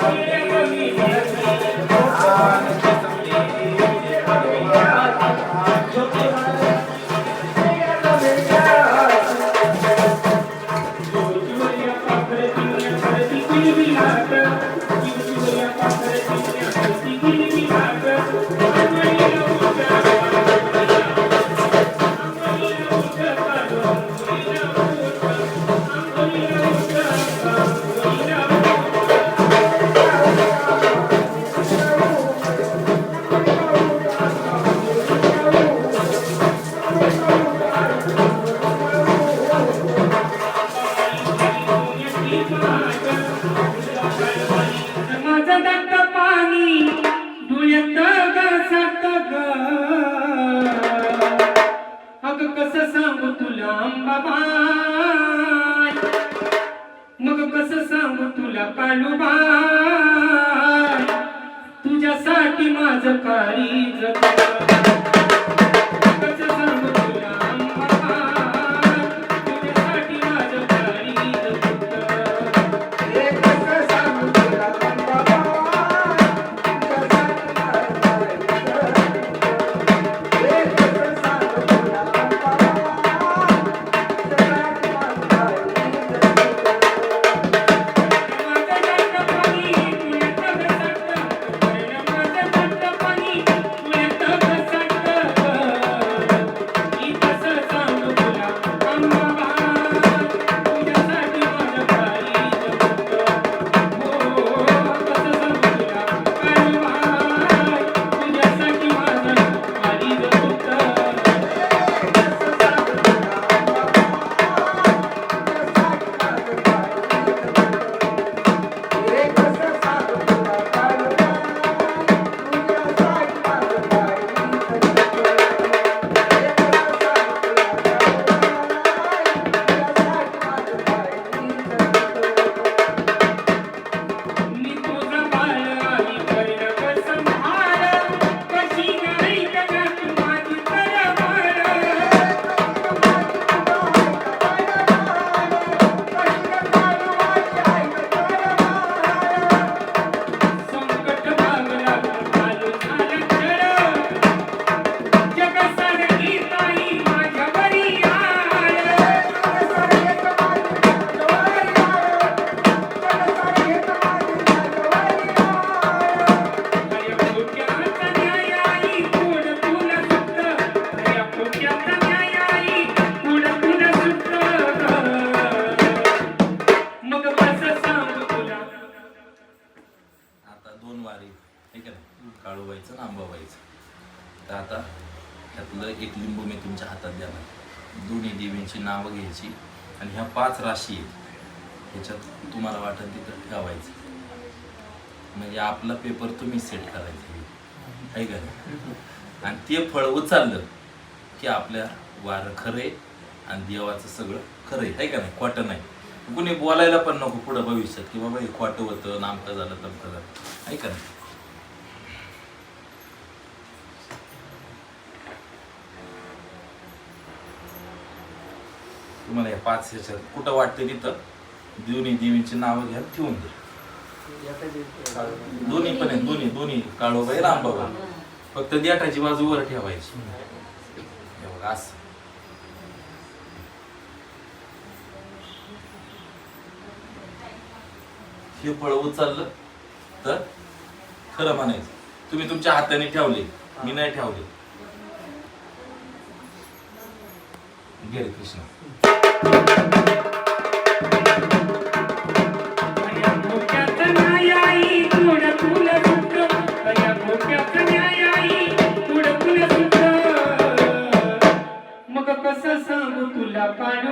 Thank you. পারি दोन वारी आहे का काळू व्हायचं आणि व्हायचं. तर आता त्यातलं एक लिंबू मी तुमच्या हातात देणार दोन्ही देवींची नावं घ्यायची. आणि ह्या पाच राशी आहेत. ह्याच्यात तुम्हाला वाटत तिथं ठेवायचं. म्हणजे आपला पेपर तुम्ही सेट करायचा. आहे का नाही? आणि ते फळ उचललं की आपल्या वारं खरं आहे आणि देवाचं सगळं खरं आहे. का नाही? खोटं नाही. कुणी बोलायला पण नको पुढं भविष्यात की बाबा हे खोटं होतं नामकं झालं तमकं झालं. ऐका ना. नाही तुम्हाला या पाच ह्याच्यात कुठं वाटतं तिथं? दोन्ही देवींची नावं घ्या ठेवून द्या. दोन्ही पण आहे दोन्ही दोन्ही काळोबाई रामबाबा. फक्त देठाची बाजू वर ठेवायची. असं. हे फळ उचललं तर खरं म्हणायचं. तुम्ही तुमच्या हाताने ठेवले मी नाही ठेवले. गेले कृष्ण. या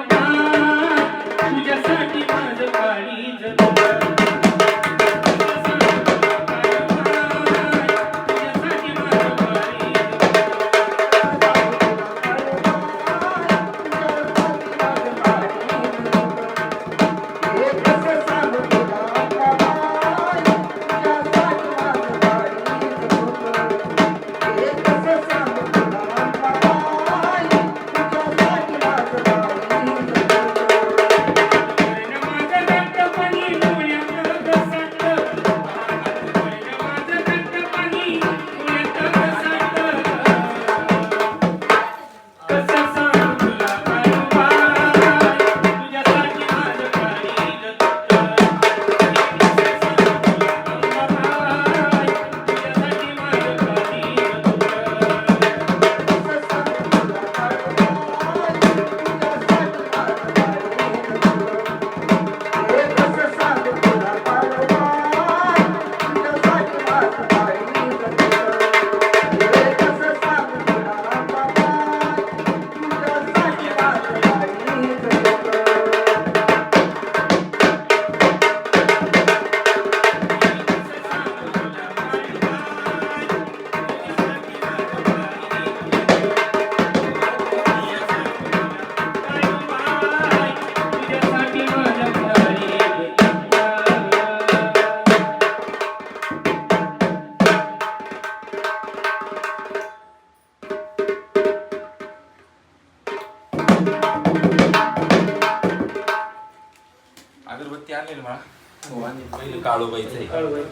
हो. आणि पहिले काळूबाईचं आहे. काळूबाई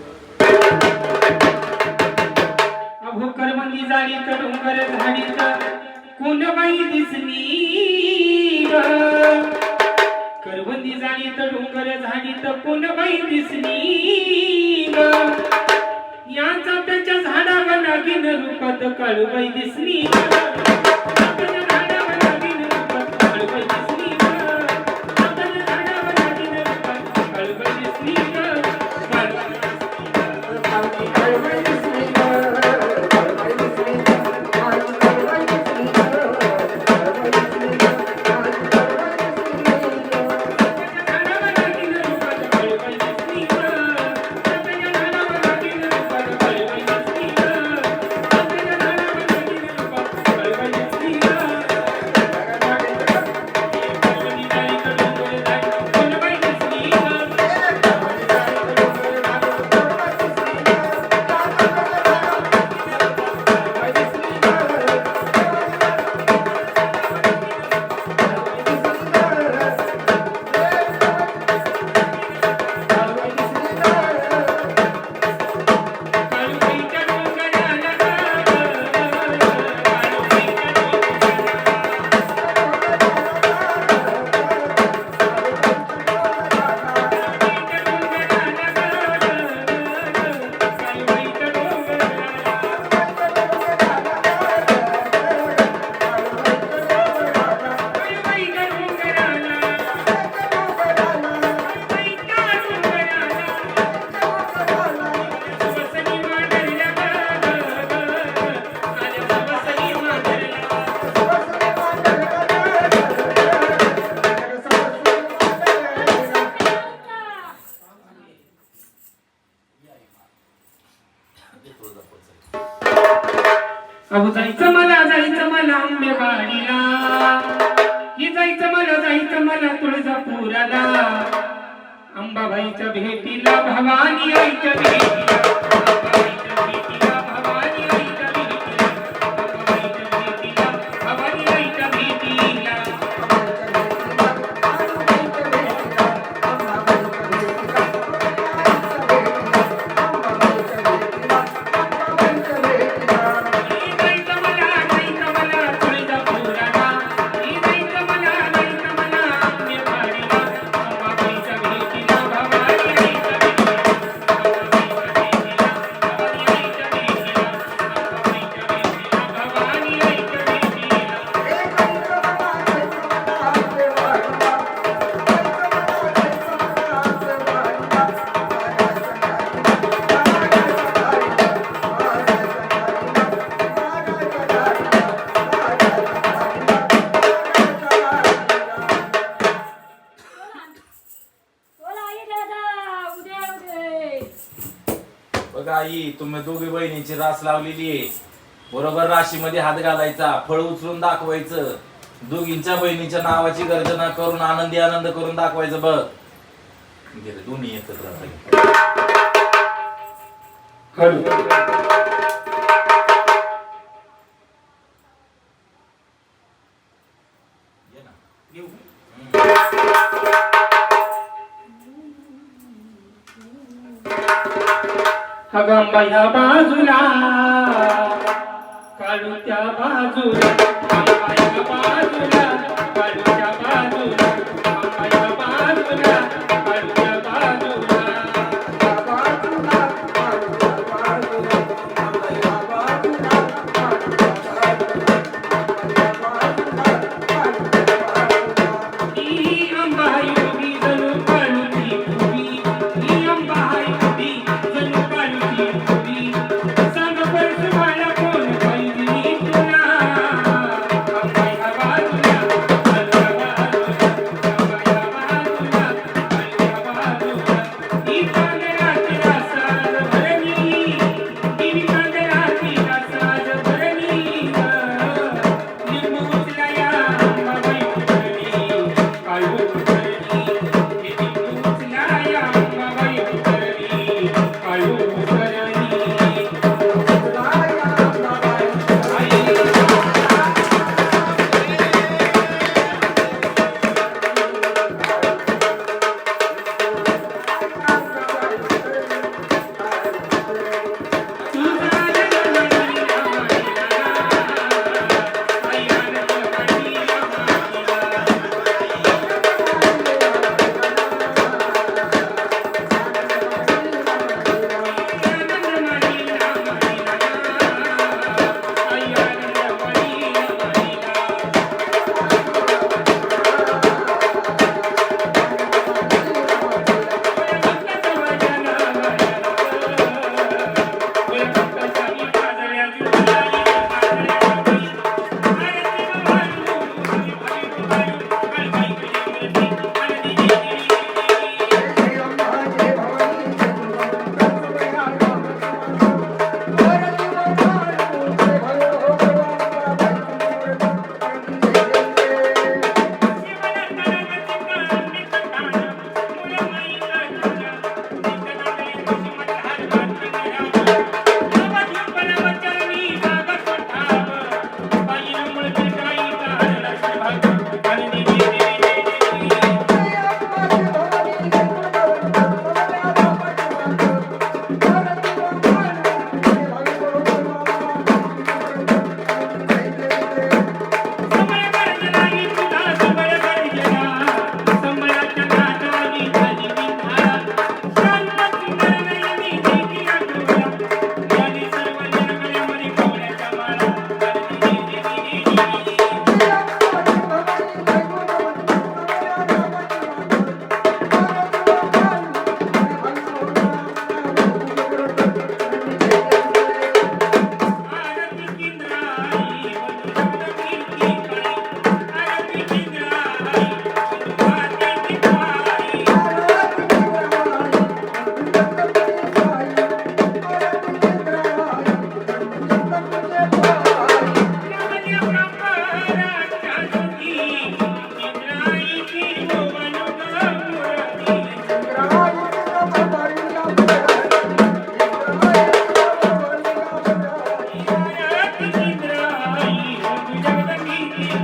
अभो करमंदी जाळी डोंगर झाडीत कोणबाई दिसली ग करवंदी जाळी डोंगर झाडीत कोणबाई दिसली ग या चाफ्याच्या झाडावर नागिन रूपात काळूबाई दिसली ग. अहो जायचं मला जायचं मला आंबेवाडीला हे जायचं मला जायचं मला तुळजापुराला. अंबाबाईच्या भेटीला भवानी आईच्या भेटीला भेटीला. तुम्ही दोघी बहिणीची रास लावलेली आहे. बरोबर राशीमध्ये हात घालायचा फळ उचलून दाखवायचं. दोघींच्या बहिणीच्या नावाची गर्जना करून आनंदी आनंद करून दाखवायचं बघ. दोन्ही एकत्र अगं बया बाजूला. काढू त्या बाजूला. बाजूला. काढू त्या बाजूला.